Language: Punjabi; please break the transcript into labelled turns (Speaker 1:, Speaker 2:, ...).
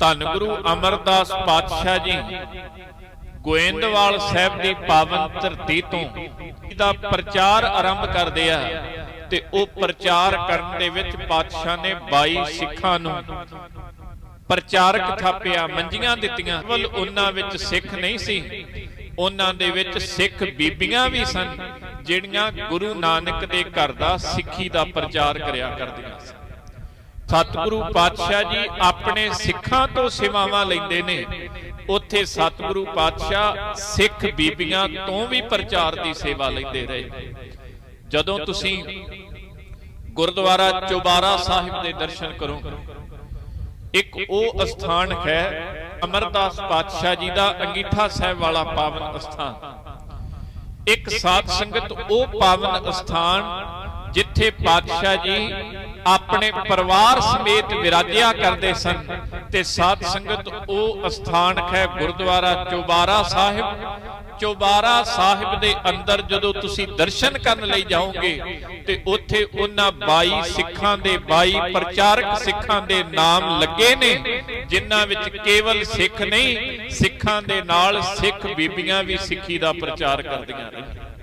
Speaker 1: ਧੰਨ ਗੁਰੂ ਅਮਰਦਾਸ ਪਾਤਸ਼ਾਹ ਜੀ। ਗੋਇੰਦਵਾਲ ਸਾਹਿਬ ਦੀ ਪਾਵਨ ਧਰਤੀ ਤੋਂ ਇਹਦਾ ਪ੍ਰਚਾਰ ਆਰੰਭ ਕਰਦੇ ਆ ਤੇ ਉਹ ਪ੍ਰਚਾਰ ਕਰਨ ਦੇ ਵਿੱਚ ਪਾਤਸ਼ਾਹ ਨੇ 22 ਸਿੱਖਾਂ ਨੂੰ ਪ੍ਰਚਾਰਕ ਥਾਪਿਆ, ਮੰਜੀਆਂ ਦਿੱਤੀਆਂ। ਵੱਲ ਉਹਨਾਂ ਵਿੱਚ ਸਿੱਖ ਨਹੀਂ ਸੀ, ਉਹਨਾਂ ਦੇ ਵਿੱਚ ਸਿੱਖ ਬੀਬੀਆਂ ਵੀ ਸਨ, ਜਿਹੜੀਆਂ ਗੁਰੂ ਨਾਨਕ ਦੇ ਘਰ ਦਾ ਸਿੱਖੀ ਦਾ ਪ੍ਰਚਾਰ ਕਰਿਆ ਕਰਦੀਆਂ ਸਨ। ਸਤਿਗੁਰੂ ਪਾਤਸ਼ਾਹ ਜੀ ਆਪਣੇ ਸਿੱਖਾਂ ਤੋਂ ਸੇਵਾਵਾਂ ਲੈਂਦੇ ਨੇ। ਉੱਥੇ ਸਤਿਗੁਰੂ ਪਾਤਸ਼ਾਹ ਸਿੱਖ ਬੀਬੀਆਂ ਤੋਂ ਵੀ ਪ੍ਰਚਾਰ ਦੀ ਸੇਵਾ ਲੈਂਦੇ ਰਹੇ। ਜਦੋਂ ਤੁਸੀਂ ਗੁਰਦੁਆਰਾ ਚੋਬਾਰਾ ਸਾਹਿਬ ਦੇ ਦਰਸ਼ਨ ਕਰੋ, ਇੱਕ ਉਹ ਅਸਥਾਨ ਹੈ ਅਮਰਦਾਸ ਪਾਤਸ਼ਾਹ ਜੀ ਦਾ ਅੰਗੀਠਾ ਸਾਹਿਬ ਵਾਲਾ ਪਾਵਨ ਅਸਥਾਨ। ਇੱਕ ਸਾਧ ਸੰਗਤ ਉਹ ਪਾਵਨ ਅਸਥਾਨ ਜਿੱਥੇ ਪਾਤਸ਼ਾਹ ਜੀ ਆਪਣੇ ਪਰਿਵਾਰ ਸਮੇਤ ਵਿਰਾਜਿਆ ਕਰਦੇ ਸਨ ਤੇ ਸਾਧ ਸੰਗਤ ਉਹ ਅਸਥਾਨ ਹੈ ਗੁਰਦੁਆਰਾ ਚੋਬਾਰਾ ਸਾਹਿਬ। ਚੋਬਾਰਾ ਸਾਹਿਬ ਦੇ ਅੰਦਰ ਜਦੋਂ ਤੁਸੀਂ ਦਰਸ਼ਨ ਕਰਨ ਲਈ ਜਾਓਗੇ ਤੇ ਉੱਥੇ ਉਹਨਾਂ 22 ਸਿੱਖਾਂ ਦੇ 22 ਪ੍ਰਚਾਰਕ ਸਿੱਖਾਂ ਦੇ ਨਾਮ ਲੱਗੇ ਨੇ, ਜਿਨ੍ਹਾਂ ਵਿੱਚ ਕੇਵਲ ਸਿੱਖ ਨਹੀਂ, ਸਿੱਖਾਂ ਦੇ ਨਾਲ ਸਿੱਖ ਬੀਬੀਆਂ ਵੀ ਸਿੱਖੀ ਦਾ ਪ੍ਰਚਾਰ ਕਰਦੀਆਂ ਰਹੀਆਂ।